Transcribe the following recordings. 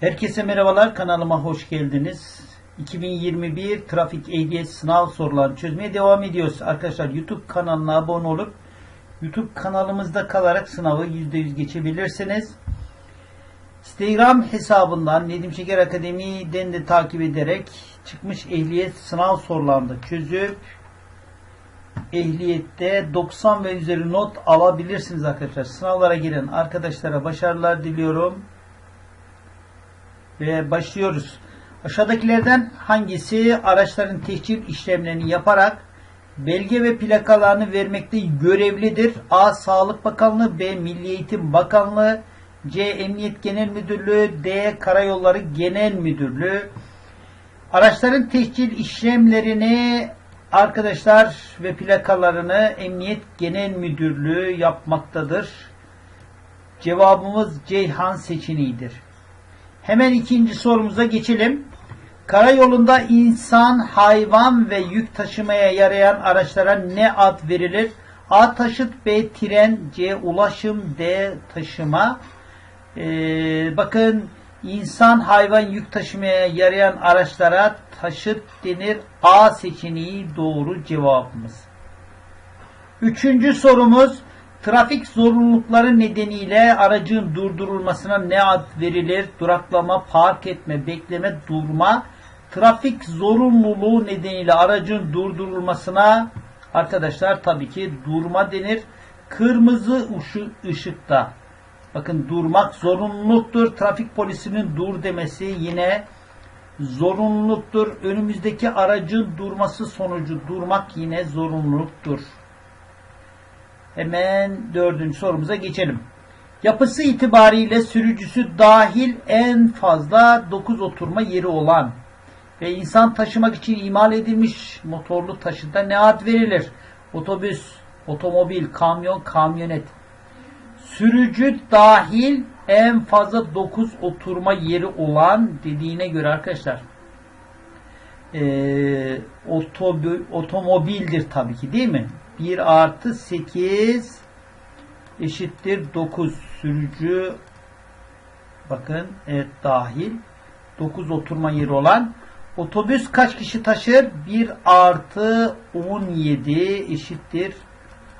Herkese merhabalar kanalıma hoş geldiniz. 2021 trafik ehliyet sınav sorularını çözmeye devam ediyoruz. Arkadaşlar YouTube kanalına abone olup YouTube kanalımızda kalarak sınavı %100 geçebilirsiniz. Instagram hesabından Nedim Şeker Akademi'den de takip ederek çıkmış ehliyet sınav sorularını çözüp ehliyette 90 ve üzeri not alabilirsiniz arkadaşlar. Sınavlara giren arkadaşlara başarılar diliyorum. Ve başlıyoruz. Aşağıdakilerden hangisi araçların tehcir işlemlerini yaparak belge ve plakalarını vermekte görevlidir? A. Sağlık Bakanlığı B. Milli Eğitim Bakanlığı C. Emniyet Genel Müdürlüğü D. Karayolları Genel Müdürlüğü Araçların tehcir işlemlerini arkadaşlar ve plakalarını Emniyet Genel Müdürlüğü yapmaktadır. Cevabımız Ceyhan seçeneğidir. Hemen ikinci sorumuza geçelim. Karayolunda insan, hayvan ve yük taşımaya yarayan araçlara ne ad verilir? A. Taşıt B. Tren C. Ulaşım D. Taşıma Ee, Bakın insan, hayvan, yük taşımaya yarayan araçlara taşıt denir. A seçeneği doğru cevabımız. Üçüncü sorumuz trafik zorunlulukları nedeniyle aracın durdurulmasına ne ad verilir? Duraklama, park etme, bekleme, durma. Trafik zorunluluğu nedeniyle aracın durdurulmasına arkadaşlar tabii ki durma denir. Kırmızı ışı- ışıkta bakın durmak zorunluluktur. Trafik polisinin dur demesi yine zorunluluktur. Önümüzdeki aracın durması sonucu durmak yine zorunluluktur. Hemen dördüncü sorumuza geçelim. Yapısı itibariyle sürücüsü dahil en fazla 9 oturma yeri olan ve insan taşımak için imal edilmiş motorlu taşıta ne ad verilir? Otobüs, otomobil, kamyon, kamyonet. Sürücü dahil en fazla 9 oturma yeri olan dediğine göre arkadaşlar eee, otobü- otomobildir tabii ki değil mi? 1 artı 8 eşittir 9 sürücü bakın evet dahil 9 oturma yeri olan otobüs kaç kişi taşır? 1 artı 17 eşittir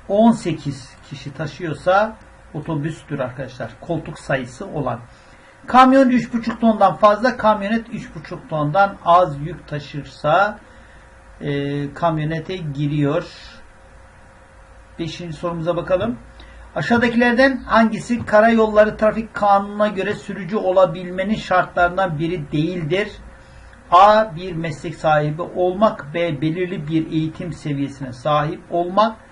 18 kişi taşıyorsa otobüstür arkadaşlar. Koltuk sayısı olan. Kamyon 3,5 tondan fazla, kamyonet 3,5 tondan az yük taşırsa e, kamyonete giriyor. Beşinci sorumuza bakalım. Aşağıdakilerden hangisi karayolları trafik kanununa göre sürücü olabilmenin şartlarından biri değildir? A. Bir meslek sahibi olmak. B. Belirli bir eğitim seviyesine sahip olmak.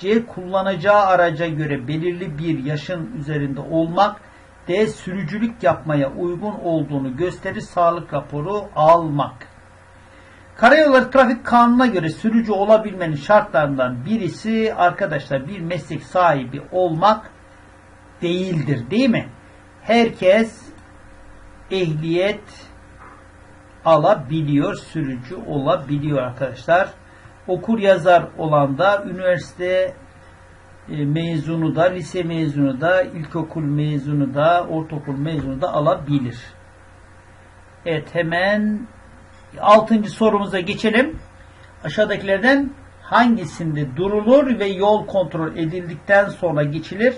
C. Kullanacağı araca göre belirli bir yaşın üzerinde olmak. D. Sürücülük yapmaya uygun olduğunu gösterir sağlık raporu almak. Karayolları trafik kanununa göre sürücü olabilmenin şartlarından birisi arkadaşlar bir meslek sahibi olmak değildir değil mi? Herkes ehliyet alabiliyor, sürücü olabiliyor arkadaşlar. Okur yazar olan da üniversite e, mezunu da, lise mezunu da, ilkokul mezunu da, ortaokul mezunu da alabilir. Evet hemen altıncı sorumuza geçelim. Aşağıdakilerden hangisinde durulur ve yol kontrol edildikten sonra geçilir?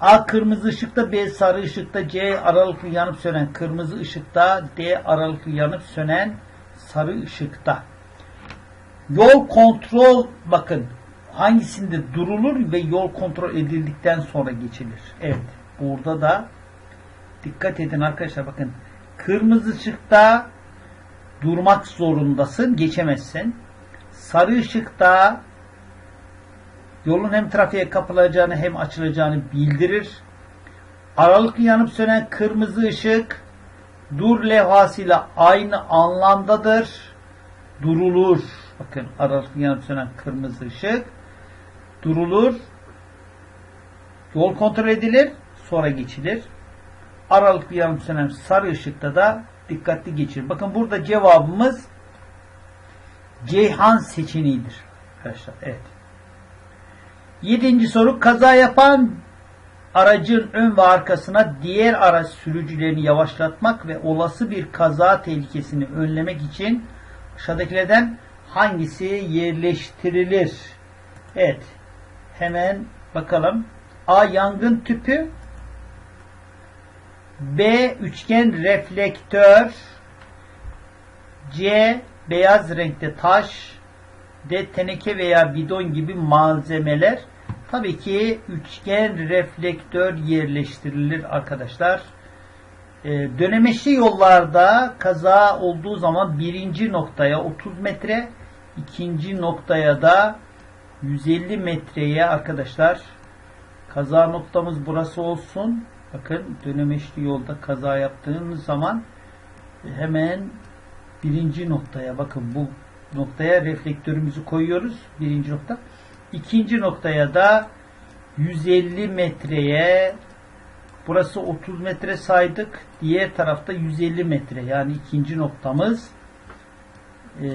A. Kırmızı ışıkta, B. Sarı ışıkta, C. Aralıklı yanıp sönen kırmızı ışıkta, D. Aralıklı yanıp sönen sarı ışıkta. Yol kontrol bakın hangisinde durulur ve yol kontrol edildikten sonra geçilir. Evet. Burada da dikkat edin arkadaşlar bakın. Kırmızı ışıkta durmak zorundasın. Geçemezsin. Sarı ışıkta yolun hem trafiğe kapılacağını hem açılacağını bildirir. Aralıklı yanıp sönen kırmızı ışık dur levhasıyla aynı anlamdadır. Durulur. Bakın aralıklı yanıp sönen kırmızı ışık durulur. Yol kontrol edilir. Sonra geçilir. Aralıklı yanıp sönen sarı ışıkta da dikkatli geçirir. Bakın burada cevabımız Ceyhan seçeneğidir. Arkadaşlar evet. Yedinci soru kaza yapan aracın ön ve arkasına diğer araç sürücülerini yavaşlatmak ve olası bir kaza tehlikesini önlemek için aşağıdakilerden hangisi yerleştirilir? Evet. Hemen bakalım. A. Yangın tüpü B. Üçgen reflektör C. Beyaz renkte taş D. Teneke veya bidon gibi malzemeler Tabii ki üçgen reflektör yerleştirilir arkadaşlar. Ee, dönemeçli yollarda kaza olduğu zaman birinci noktaya 30 metre, ikinci noktaya da 150 metreye arkadaşlar kaza noktamız burası olsun. Bakın dönemeçli yolda kaza yaptığımız zaman hemen birinci noktaya bakın bu noktaya reflektörümüzü koyuyoruz. Birinci nokta. İkinci noktaya da 150 metreye burası 30 metre saydık. Diğer tarafta 150 metre. Yani ikinci noktamız e,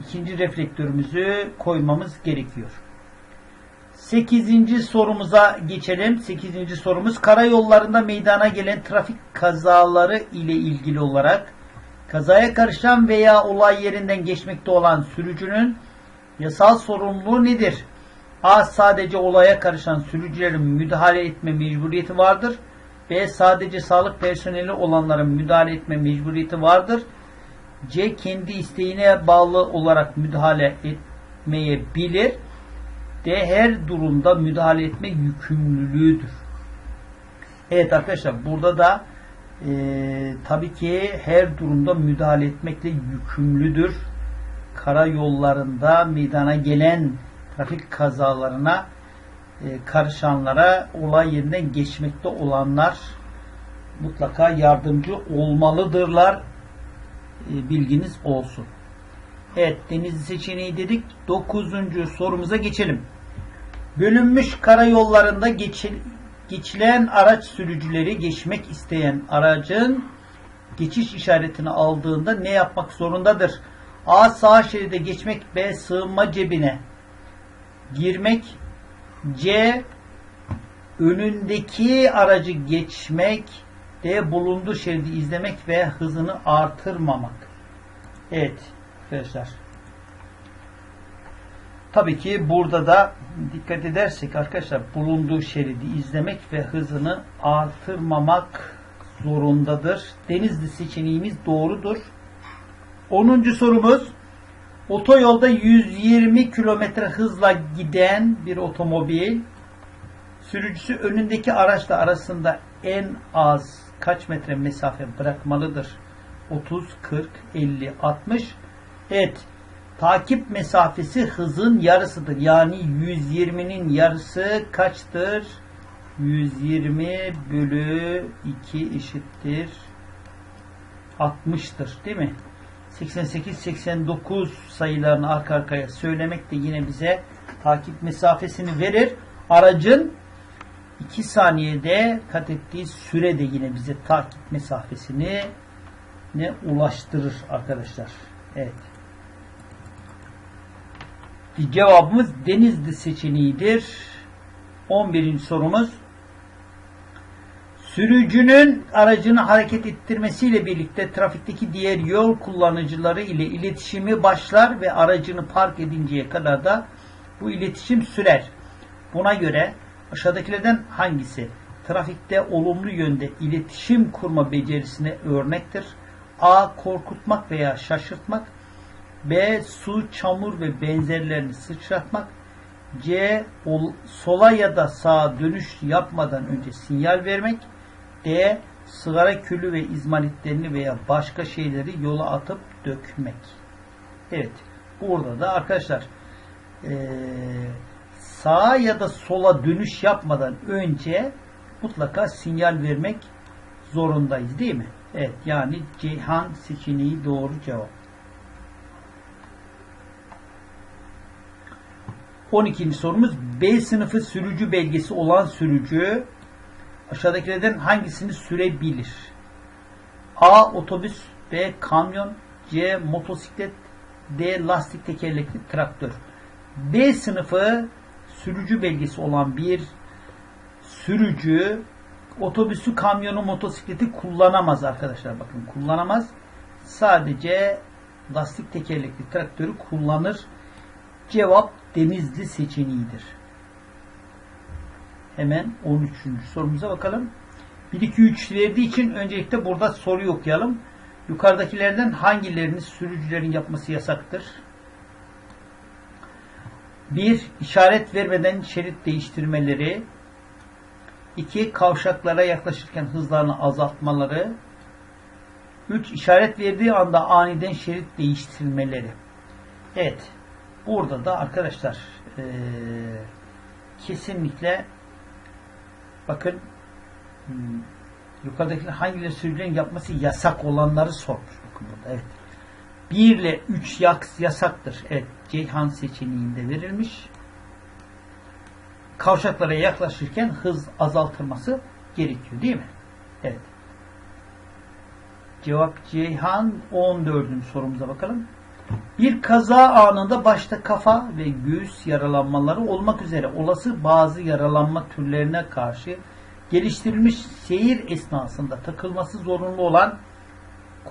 ikinci reflektörümüzü koymamız gerekiyor. Sekizinci sorumuza geçelim. Sekizinci sorumuz karayollarında meydana gelen trafik kazaları ile ilgili olarak kazaya karışan veya olay yerinden geçmekte olan sürücünün Yasal sorumluluğu nedir? A. Sadece olaya karışan sürücülerin müdahale etme mecburiyeti vardır. B. Sadece sağlık personeli olanların müdahale etme mecburiyeti vardır. C. Kendi isteğine bağlı olarak müdahale etmeyebilir. D. Her durumda müdahale etme yükümlülüğüdür. Evet arkadaşlar burada da e, tabii ki her durumda müdahale etmekle yükümlüdür karayollarında meydana gelen trafik kazalarına e, karışanlara olay yerinden geçmekte olanlar mutlaka yardımcı olmalıdırlar. E, bilginiz olsun. Evet deniz seçeneği dedik. Dokuzuncu sorumuza geçelim. Bölünmüş karayollarında geçil, geçilen araç sürücüleri geçmek isteyen aracın geçiş işaretini aldığında ne yapmak zorundadır? A. Sağ şeride geçmek. B. Sığınma cebine girmek. C. Önündeki aracı geçmek. D. Bulunduğu şeridi izlemek ve hızını artırmamak. Evet arkadaşlar. Tabii ki burada da dikkat edersek arkadaşlar bulunduğu şeridi izlemek ve hızını artırmamak zorundadır. Denizli seçeneğimiz doğrudur. 10. sorumuz otoyolda 120 kilometre hızla giden bir otomobil sürücüsü önündeki araçla arasında en az kaç metre mesafe bırakmalıdır? 30, 40, 50, 60. Evet. Takip mesafesi hızın yarısıdır. Yani 120'nin yarısı kaçtır? 120 bölü 2 eşittir 60'tır. Değil mi? 88-89 sayılarını arka arkaya söylemek de yine bize takip mesafesini verir. Aracın 2 saniyede kat ettiği süre de yine bize takip mesafesini ne ulaştırır arkadaşlar. Evet. Cevabımız Denizli seçeneğidir. 11. sorumuz Sürücünün aracını hareket ettirmesiyle birlikte trafikteki diğer yol kullanıcıları ile iletişimi başlar ve aracını park edinceye kadar da bu iletişim sürer. Buna göre aşağıdakilerden hangisi trafikte olumlu yönde iletişim kurma becerisine örnektir? A. Korkutmak veya şaşırtmak B. Su, çamur ve benzerlerini sıçratmak C. Sola ya da sağa dönüş yapmadan önce sinyal vermek D. Sigara külü ve izmaritlerini veya başka şeyleri yola atıp dökmek. Evet. Burada da arkadaşlar ee, sağa ya da sola dönüş yapmadan önce mutlaka sinyal vermek zorundayız değil mi? Evet. Yani Ceyhan seçeneği doğru cevap. 12. sorumuz B sınıfı sürücü belgesi olan sürücü Aşağıdakilerden hangisini sürebilir? A. Otobüs B. Kamyon C. Motosiklet D. Lastik tekerlekli traktör B sınıfı sürücü belgesi olan bir sürücü otobüsü, kamyonu, motosikleti kullanamaz arkadaşlar. Bakın kullanamaz. Sadece lastik tekerlekli traktörü kullanır. Cevap Denizli seçeneğidir. Hemen 13. sorumuza bakalım. 1, 2, 3 verdiği için öncelikle burada soruyu okuyalım. Yukarıdakilerden hangilerini sürücülerin yapması yasaktır? 1. işaret vermeden şerit değiştirmeleri. 2. Kavşaklara yaklaşırken hızlarını azaltmaları. 3. işaret verdiği anda aniden şerit değiştirmeleri. Evet. Burada da arkadaşlar ee, kesinlikle bakın hmm, yukarıdakiler hangileri sürücülerin yapması yasak olanları sormuş. Bakın burada evet. 1 ile 3 yasaktır. Evet. Ceyhan seçeneğinde verilmiş. Kavşaklara yaklaşırken hız azaltılması gerekiyor değil mi? Evet. Cevap Ceyhan 14. sorumuza bakalım. Bir kaza anında başta kafa ve göğüs yaralanmaları olmak üzere olası bazı yaralanma türlerine karşı geliştirilmiş seyir esnasında takılması zorunlu olan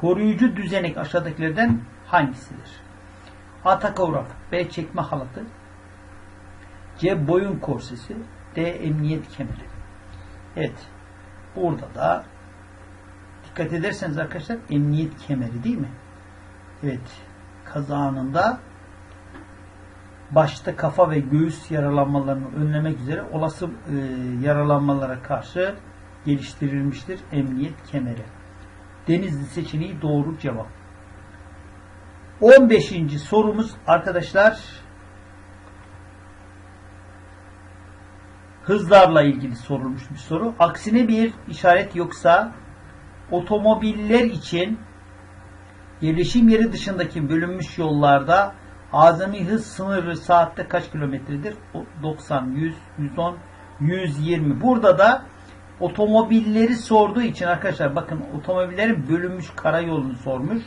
koruyucu düzenek aşağıdakilerden hangisidir? A. Takograf B. Çekme halatı C. Boyun korsesi D. Emniyet kemeri Evet. Burada da dikkat ederseniz arkadaşlar emniyet kemeri değil mi? Evet. Kaza anında başta kafa ve göğüs yaralanmalarını önlemek üzere olası e, yaralanmalara karşı geliştirilmiştir emniyet kemeri. Denizli seçeneği doğru cevap. 15. sorumuz arkadaşlar hızlarla ilgili sorulmuş bir soru. Aksine bir işaret yoksa otomobiller için yerleşim yeri dışındaki bölünmüş yollarda azami hız sınırı saatte kaç kilometredir? 90, 100, 110, 120. Burada da otomobilleri sorduğu için arkadaşlar bakın otomobillerin bölünmüş karayolunu sormuş.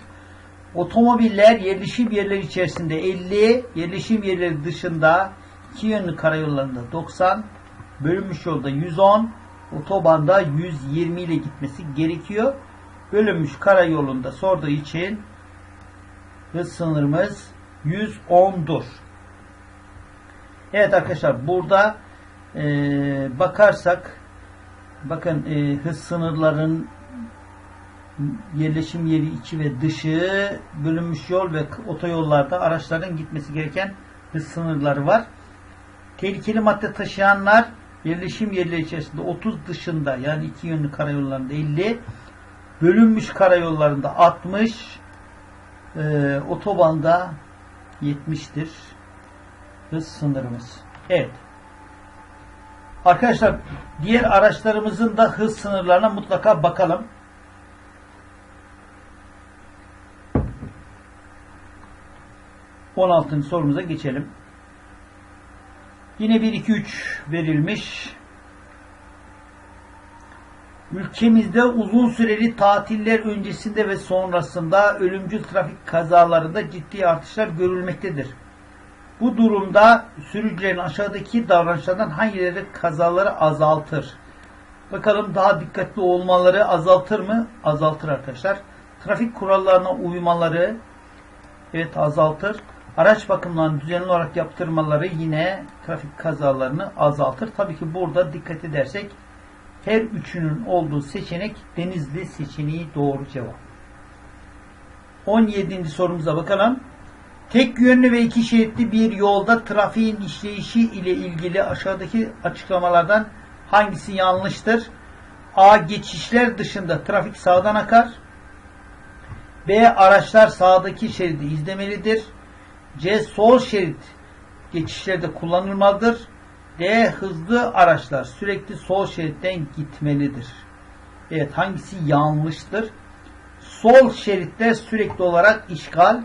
Otomobiller yerleşim yerleri içerisinde 50, yerleşim yerleri dışında iki yönlü karayollarında 90, bölünmüş yolda 110, otobanda 120 ile gitmesi gerekiyor. Bölünmüş karayolunda sorduğu için hız sınırımız 110'dur. Evet arkadaşlar burada e, bakarsak bakın e, hız sınırların yerleşim yeri içi ve dışı bölünmüş yol ve otoyollarda araçların gitmesi gereken hız sınırları var. Tehlikeli madde taşıyanlar yerleşim yerleri içerisinde 30 dışında yani iki yönlü karayollarında 50 bölünmüş karayollarında 60 e, otobanda 70'tir hız sınırımız. Evet. Arkadaşlar diğer araçlarımızın da hız sınırlarına mutlaka bakalım. On altıncı sorumuza geçelim. Yine 1, 2, 3 verilmiş. Ülkemizde uzun süreli tatiller öncesinde ve sonrasında ölümcül trafik kazalarında ciddi artışlar görülmektedir. Bu durumda sürücülerin aşağıdaki davranışlardan hangileri kazaları azaltır? Bakalım daha dikkatli olmaları azaltır mı? Azaltır arkadaşlar. Trafik kurallarına uymaları evet azaltır. Araç bakımlarını düzenli olarak yaptırmaları yine trafik kazalarını azaltır. Tabii ki burada dikkat edersek her üçünün olduğu seçenek Denizli seçeneği doğru cevap. 17. sorumuza bakalım. Tek yönlü ve iki şeritli bir yolda trafiğin işleyişi ile ilgili aşağıdaki açıklamalardan hangisi yanlıştır? A. Geçişler dışında trafik sağdan akar. B. Araçlar sağdaki şeridi izlemelidir. C. Sol şerit geçişlerde kullanılmalıdır. D. Hızlı araçlar sürekli sol şeritten gitmelidir. Evet hangisi yanlıştır? Sol şeritte sürekli olarak işgal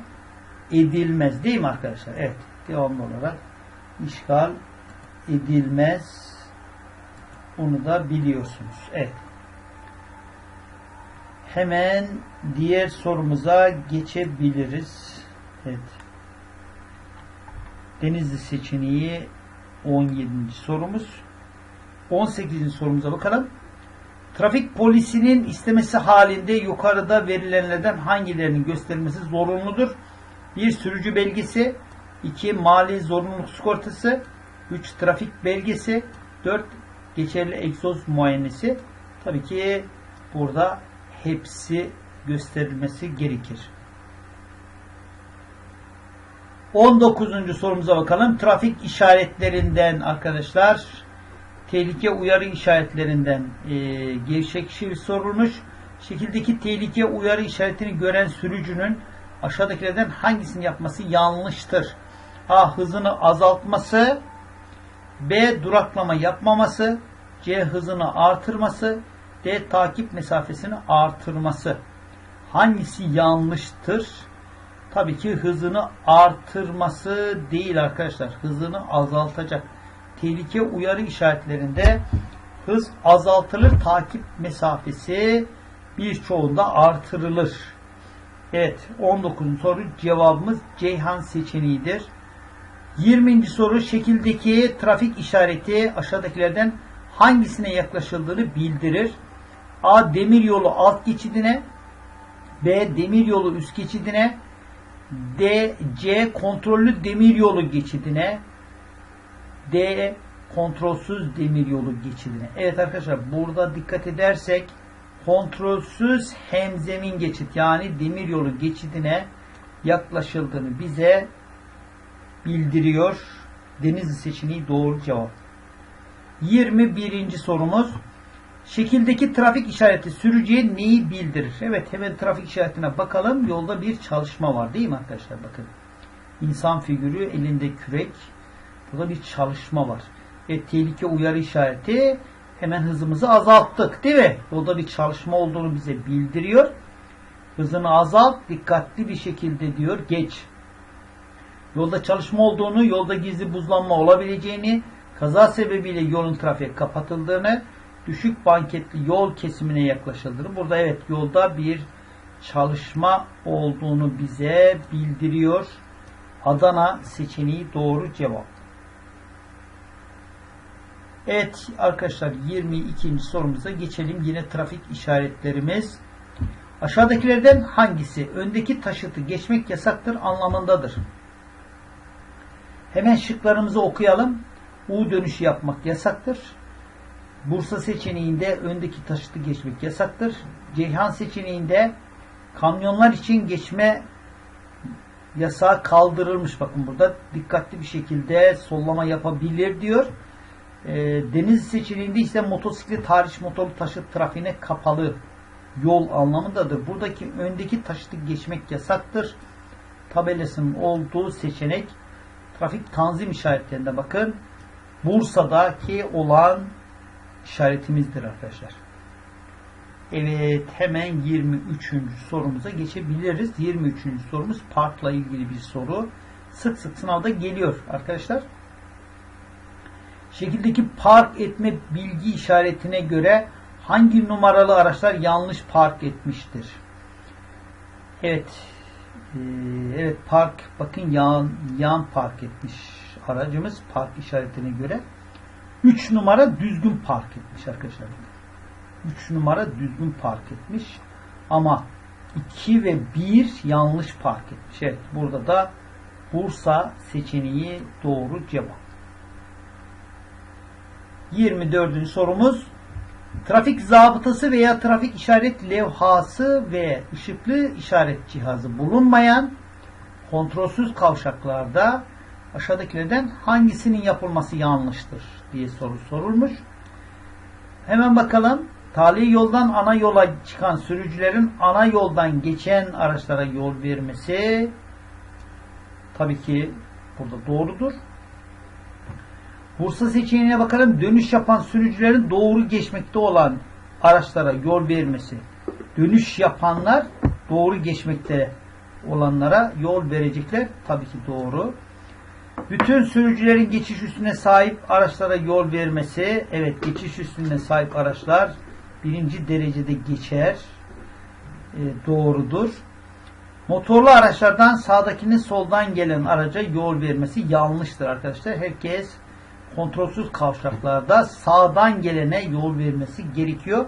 edilmez. Değil mi arkadaşlar? Evet. Devamlı olarak işgal edilmez. Bunu da biliyorsunuz. Evet. Hemen diğer sorumuza geçebiliriz. Evet. Denizli seçeneği 17. sorumuz. 18. sorumuza bakalım. Trafik polisinin istemesi halinde yukarıda verilenlerden hangilerinin gösterilmesi zorunludur? 1. Sürücü belgesi 2. Mali zorunluluk sigortası 3. Trafik belgesi 4. Geçerli egzoz muayenesi Tabii ki burada hepsi gösterilmesi gerekir. 19. sorumuza bakalım. Trafik işaretlerinden arkadaşlar tehlike uyarı işaretlerinden e, gevşekçi sorulmuş. Şekildeki tehlike uyarı işaretini gören sürücünün aşağıdakilerden hangisini yapması yanlıştır? A. Hızını azaltması B. Duraklama yapmaması C. Hızını artırması D. Takip mesafesini artırması Hangisi yanlıştır? Tabii ki hızını artırması değil arkadaşlar. Hızını azaltacak. Tehlike uyarı işaretlerinde hız azaltılır. Takip mesafesi birçoğunda artırılır. Evet 19. soru cevabımız Ceyhan seçeneğidir. 20. soru şekildeki trafik işareti aşağıdakilerden hangisine yaklaşıldığını bildirir. A. Demiryolu alt geçidine B. Demiryolu üst geçidine D. C. Kontrollü demiryolu geçidine D. Kontrolsüz demiryolu geçidine. Evet arkadaşlar burada dikkat edersek kontrolsüz hemzemin geçit yani demiryolu geçidine yaklaşıldığını bize bildiriyor. Denizli seçeneği doğru cevap. 21. sorumuz. Şekildeki trafik işareti sürücüye neyi bildirir? Evet hemen trafik işaretine bakalım. Yolda bir çalışma var değil mi arkadaşlar? Bakın. İnsan figürü elinde kürek. Burada bir çalışma var. Ve tehlike uyarı işareti hemen hızımızı azalttık değil mi? Yolda bir çalışma olduğunu bize bildiriyor. Hızını azalt, dikkatli bir şekilde diyor geç. Yolda çalışma olduğunu, yolda gizli buzlanma olabileceğini, kaza sebebiyle yolun trafiğe kapatıldığını, düşük banketli yol kesimine yaklaşıldığını. Burada evet yolda bir çalışma olduğunu bize bildiriyor. Adana seçeneği doğru cevap. Evet arkadaşlar 22. sorumuza geçelim. Yine trafik işaretlerimiz. Aşağıdakilerden hangisi öndeki taşıtı geçmek yasaktır anlamındadır? Hemen şıklarımızı okuyalım. U dönüşü yapmak yasaktır. Bursa seçeneğinde öndeki taşıtı geçmek yasaktır. Ceyhan seçeneğinde kamyonlar için geçme yasağı kaldırılmış. Bakın burada dikkatli bir şekilde sollama yapabilir diyor. E, deniz seçeneğinde ise motosiklet hariç motorlu taşıt trafiğine kapalı yol anlamındadır. Buradaki öndeki taşıtı geçmek yasaktır. Tabelasının olduğu seçenek trafik tanzim işaretlerinde bakın. Bursa'daki olan işaretimizdir arkadaşlar. Evet hemen 23. sorumuza geçebiliriz. 23. sorumuz parkla ilgili bir soru. Sık sık sınavda geliyor arkadaşlar. Şekildeki park etme bilgi işaretine göre hangi numaralı araçlar yanlış park etmiştir? Evet. Ee, evet park bakın yan, yan park etmiş aracımız park işaretine göre. 3 numara düzgün park etmiş arkadaşlar. 3 numara düzgün park etmiş. Ama 2 ve 1 yanlış park etmiş. Evet burada da Bursa seçeneği doğru cevap. 24. sorumuz trafik zabıtası veya trafik işaret levhası ve ışıklı işaret cihazı bulunmayan kontrolsüz kavşaklarda aşağıdakilerden hangisinin yapılması yanlıştır diye soru sorulmuş. Hemen bakalım. Tali yoldan ana yola çıkan sürücülerin ana yoldan geçen araçlara yol vermesi tabii ki burada doğrudur. Bursa seçeneğine bakalım. Dönüş yapan sürücülerin doğru geçmekte olan araçlara yol vermesi. Dönüş yapanlar doğru geçmekte olanlara yol verecekler. Tabii ki doğru. Bütün sürücülerin geçiş üstüne sahip araçlara yol vermesi. Evet geçiş üstüne sahip araçlar birinci derecede geçer. E, doğrudur. Motorlu araçlardan sağdakinin soldan gelen araca yol vermesi yanlıştır arkadaşlar. Herkes kontrolsüz kavşaklarda sağdan gelene yol vermesi gerekiyor.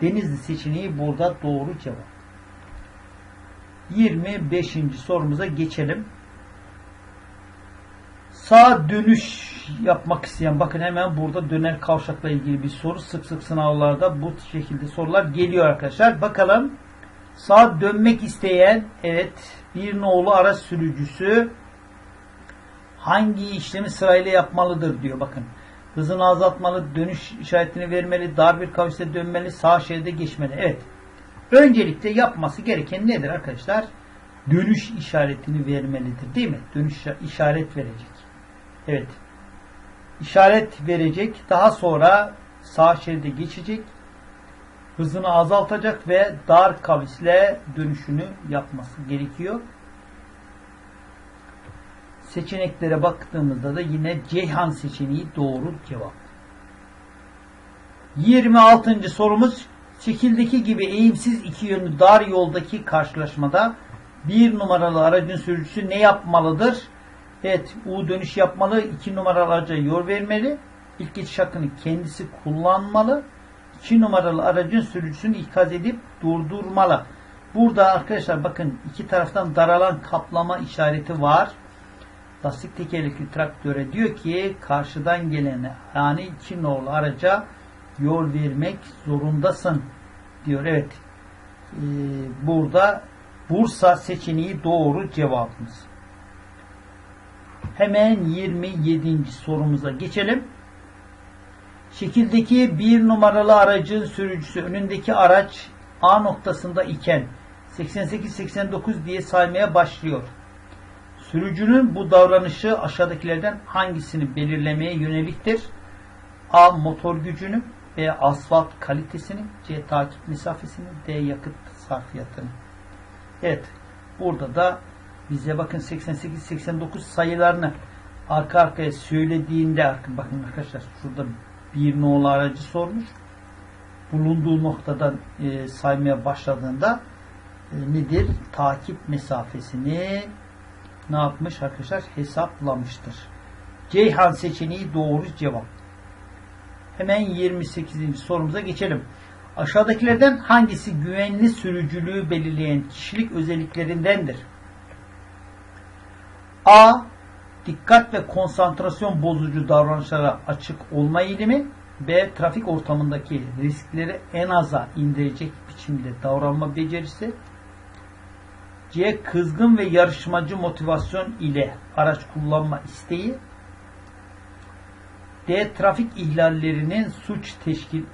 Denizli seçeneği burada doğru cevap. 25. sorumuza geçelim. Sağ dönüş yapmak isteyen bakın hemen burada döner kavşakla ilgili bir soru sık sık sınavlarda bu şekilde sorular geliyor arkadaşlar. Bakalım sağ dönmek isteyen evet bir nolu araç sürücüsü hangi işlemi sırayla yapmalıdır diyor bakın. Hızını azaltmalı, dönüş işaretini vermeli, dar bir kavisle dönmeli, sağ şeride geçmeli. Evet. Öncelikle yapması gereken nedir arkadaşlar? Dönüş işaretini vermelidir değil mi? Dönüş işaret verecek. Evet. İşaret verecek. Daha sonra sağ şeride geçecek. Hızını azaltacak ve dar kavisle dönüşünü yapması gerekiyor. Seçeneklere baktığımızda da yine Ceyhan seçeneği doğru cevap. 26. sorumuz şekildeki gibi eğimsiz iki yönlü dar yoldaki karşılaşmada bir numaralı aracın sürücüsü ne yapmalıdır? Evet, U dönüş yapmalı. iki numaralı araca yol vermeli. İlk geçiş hakkını kendisi kullanmalı. 2 numaralı aracın sürücüsünü ikaz edip durdurmalı. Burada arkadaşlar bakın iki taraftan daralan kaplama işareti var. Lastik tekerlekli traktöre diyor ki karşıdan gelene yani iki nolu araca yol vermek zorundasın diyor. Evet. Ee, burada Bursa seçeneği doğru cevabımız. Hemen 27. sorumuza geçelim. Şekildeki bir numaralı aracın sürücüsü önündeki araç A noktasında iken 88-89 diye saymaya başlıyor. Sürücünün bu davranışı aşağıdakilerden hangisini belirlemeye yöneliktir? A. Motor gücünü B. Asfalt kalitesini C. Takip mesafesini D. Yakıt sarfiyatını Evet. Burada da bize bakın 88-89 sayılarını arka arkaya söylediğinde bakın arkadaşlar şurada bir nolu aracı sormuş. Bulunduğu noktadan e, saymaya başladığında e, nedir? Takip mesafesini ne yapmış arkadaşlar? Hesaplamıştır. Ceyhan seçeneği doğru cevap. Hemen 28. sorumuza geçelim. Aşağıdakilerden hangisi güvenli sürücülüğü belirleyen kişilik özelliklerindendir? A. Dikkat ve konsantrasyon bozucu davranışlara açık olma eğilimi. B. Trafik ortamındaki riskleri en aza indirecek biçimde davranma becerisi. C. Kızgın ve yarışmacı motivasyon ile araç kullanma isteği. D. Trafik ihlallerinin suç teşkil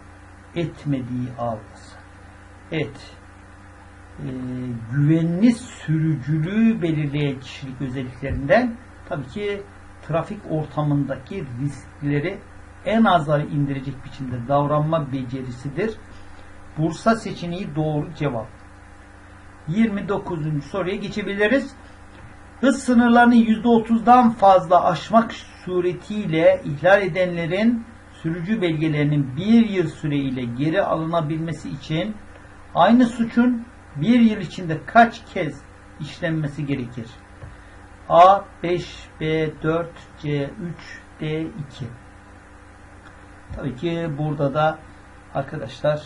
etmediği algısı. Evet. Ee, güvenli sürücülüğü belirleyen kişilik özelliklerinden tabii ki trafik ortamındaki riskleri en azları indirecek biçimde davranma becerisidir. Bursa seçeneği doğru cevap. 29. soruya geçebiliriz. Hız sınırlarını %30'dan fazla aşmak suretiyle ihlal edenlerin sürücü belgelerinin bir yıl süreyle geri alınabilmesi için aynı suçun bir yıl içinde kaç kez işlenmesi gerekir? A 5, B 4, C 3, D 2. Tabii ki burada da arkadaşlar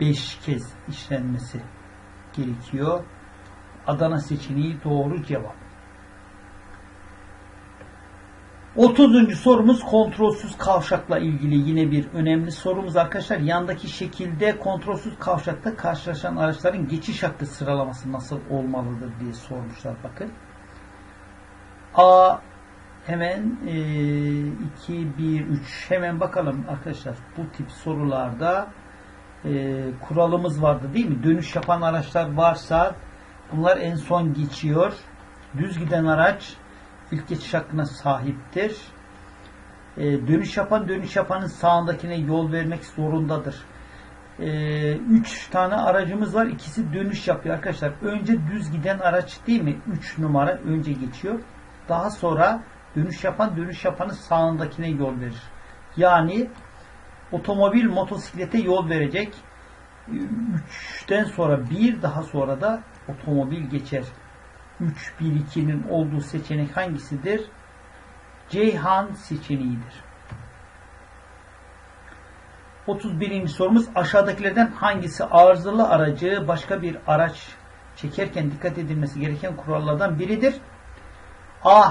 5 kez işlenmesi gerekiyor. Adana seçeneği doğru cevap. 30. sorumuz kontrolsüz kavşakla ilgili yine bir önemli sorumuz arkadaşlar. Yandaki şekilde kontrolsüz kavşakta karşılaşan araçların geçiş hakkı sıralaması nasıl olmalıdır diye sormuşlar bakın. A hemen 2, 1, 3 hemen bakalım arkadaşlar bu tip sorularda e, kuralımız vardı değil mi? Dönüş yapan araçlar varsa bunlar en son geçiyor. Düz giden araç ilk geçiş hakkına sahiptir. E, dönüş yapan dönüş yapanın sağındakine yol vermek zorundadır. E, üç tane aracımız var. İkisi dönüş yapıyor arkadaşlar. Önce düz giden araç değil mi? Üç numara önce geçiyor. Daha sonra dönüş yapan dönüş yapanın sağındakine yol verir. Yani otomobil motosiklete yol verecek. Üçten sonra bir daha sonra da otomobil geçer. 3, 1, 2'nin olduğu seçenek hangisidir? Ceyhan seçeneğidir. 31. sorumuz aşağıdakilerden hangisi arızalı aracı başka bir araç çekerken dikkat edilmesi gereken kurallardan biridir? A.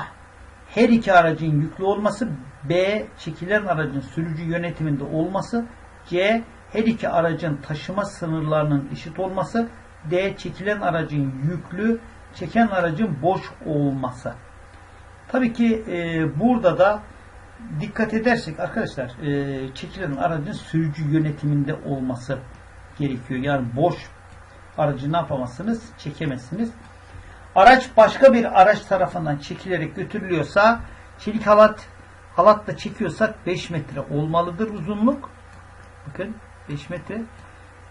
Her iki aracın yüklü olması. B. Çekilen aracın sürücü yönetiminde olması. C. Her iki aracın taşıma sınırlarının eşit olması. D. Çekilen aracın yüklü, çeken aracın boş olması. Tabii ki e, burada da dikkat edersek arkadaşlar e, çekilen aracın sürücü yönetiminde olması gerekiyor. Yani boş aracı ne yapamazsınız? Çekemezsiniz. Araç başka bir araç tarafından çekilerek götürülüyorsa çelik halat halatla çekiyorsak 5 metre olmalıdır uzunluk. Bakın 5 metre.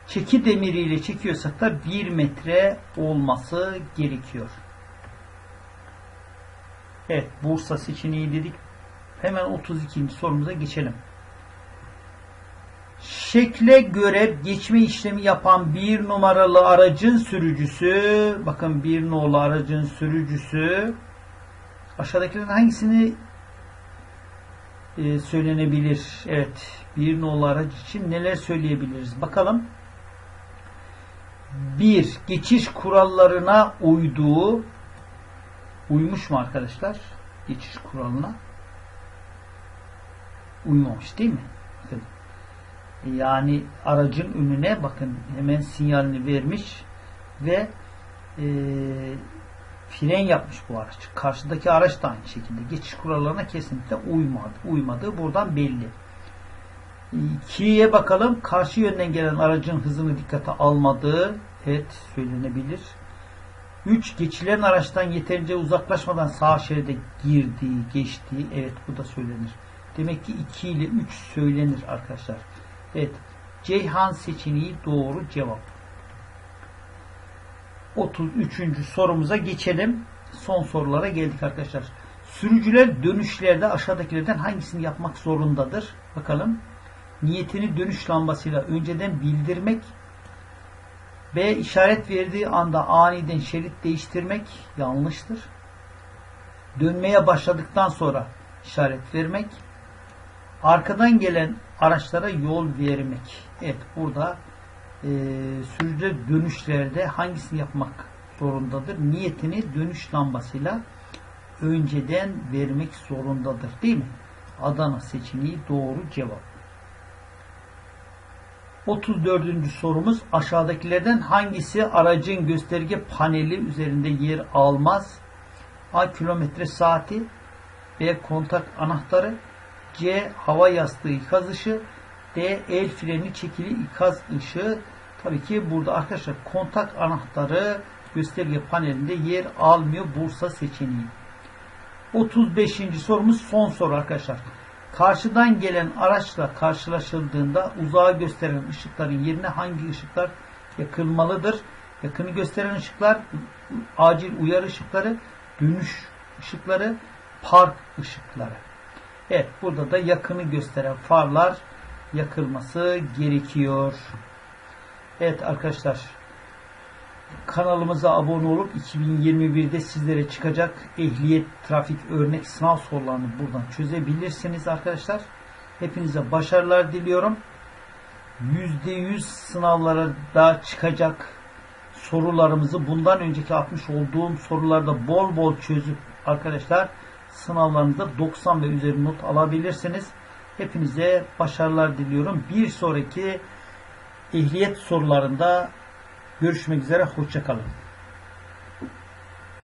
Çeki demiriyle çekiyorsak da 1 metre olması gerekiyor. Evet Bursa seçeneği dedik. Hemen 32. sorumuza geçelim. Şekle göre geçme işlemi yapan bir numaralı aracın sürücüsü, bakın bir nolu aracın sürücüsü aşağıdakilerin hangisini e, söylenebilir? Evet, bir nolu araç için neler söyleyebiliriz? Bakalım. Bir, geçiş kurallarına uyduğu, uymuş mu arkadaşlar? Geçiş kuralına uymamış değil mi? Bakın. Yani aracın önüne bakın hemen sinyalini vermiş ve e, fren yapmış bu araç. Karşıdaki araç da aynı şekilde. Geçiş kurallarına kesinlikle uymadı. Uymadığı buradan belli. İkiye bakalım. Karşı yönden gelen aracın hızını dikkate almadığı evet söylenebilir. 3. Geçilen araçtan yeterince uzaklaşmadan sağ şeride girdiği, geçtiği evet bu da söylenir. Demek ki 2 ile 3 söylenir arkadaşlar. Evet. Ceyhan seçeneği doğru cevap. 33. sorumuza geçelim. Son sorulara geldik arkadaşlar. Sürücüler dönüşlerde aşağıdakilerden hangisini yapmak zorundadır? Bakalım. Niyetini dönüş lambasıyla önceden bildirmek. B. işaret verdiği anda aniden şerit değiştirmek yanlıştır. Dönmeye başladıktan sonra işaret vermek arkadan gelen araçlara yol vermek. Evet burada e, sürücü dönüşlerde hangisini yapmak zorundadır? Niyetini dönüş lambasıyla önceden vermek zorundadır. Değil mi? Adana seçeneği doğru cevap. 34. sorumuz aşağıdakilerden hangisi aracın gösterge paneli üzerinde yer almaz? A. Kilometre saati B. Kontak anahtarı C. Hava yastığı ikaz ışığı. D. El freni çekili ikaz ışığı. Tabii ki burada arkadaşlar kontak anahtarı gösterge panelinde yer almıyor Bursa seçeneği. 35. sorumuz son soru arkadaşlar. Karşıdan gelen araçla karşılaşıldığında uzağa gösteren ışıkların yerine hangi ışıklar yakılmalıdır? Yakını gösteren ışıklar, acil uyarı ışıkları, dönüş ışıkları, park ışıkları. Evet burada da yakını gösteren farlar yakılması gerekiyor. Evet arkadaşlar kanalımıza abone olup 2021'de sizlere çıkacak ehliyet trafik örnek sınav sorularını buradan çözebilirsiniz arkadaşlar. Hepinize başarılar diliyorum. %100 sınavlara da çıkacak sorularımızı bundan önceki atmış olduğum sorularda bol bol çözüp arkadaşlar sınavlarınızda 90 ve üzeri not alabilirsiniz. Hepinize başarılar diliyorum. Bir sonraki ehliyet sorularında görüşmek üzere. Hoşçakalın.